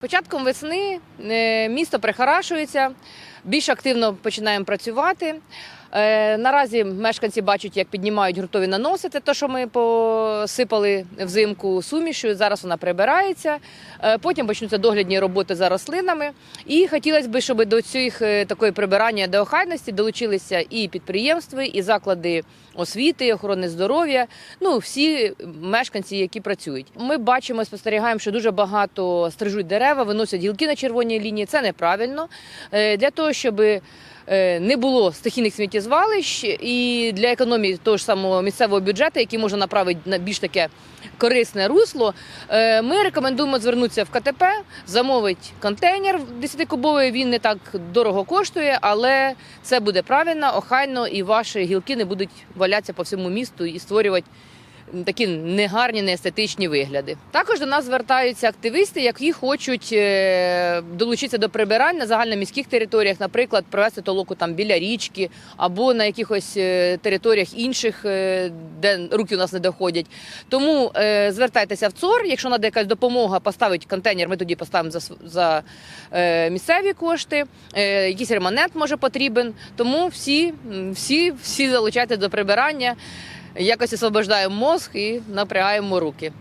Початком весни е, місто прихарашується, більш активно починаємо працювати. Е, Наразі мешканці бачать, як піднімають ґрунтові наносити, те, що ми посипали взимку сумішю. Зараз вона прибирається. Е, Потім почнуться доглядні роботи за рослинами. І хотілося б, щоб до цих е, такої прибирання до охайності долучилися і підприємства, і заклади освіти, охорони здоров'я. Ну всі мешканці, які працюють. Ми бачимо, спостерігаємо, що дуже багато стрижуть дерева, виносять гілки на червоній лінії. Це неправильно. Для того, щоб не було стихійних сміттєзвалищ і для економії того ж самого місцевого бюджету, який може направити на більш таке корисне русло, е, ми рекомендуємо звернутися в КТП, замовити контейнер 10-кубовий. Він не так дорого коштує, але це буде правильно, охайно, і ваші гілки не будуть валятися по всьому місту і створювати такі негарні, неестетичні вигляди. Також до нас звертаються активісти, які хочуть е, долучитися до прибирань на загальноміських територіях, наприклад, провести толоку там біля річки або на якихось е, територіях інших, е, де руки у нас не доходять. Тому звертайтеся в ЦОР. Якщо треба якась допомога, поставити контейнер, ми тоді поставимо за, за місцеві кошти. Якийсь ремонент може потрібен. Тому всі, всі, всі залучайтесь до прибирання. Якось освобождаємо мозг і напрягаємо руки.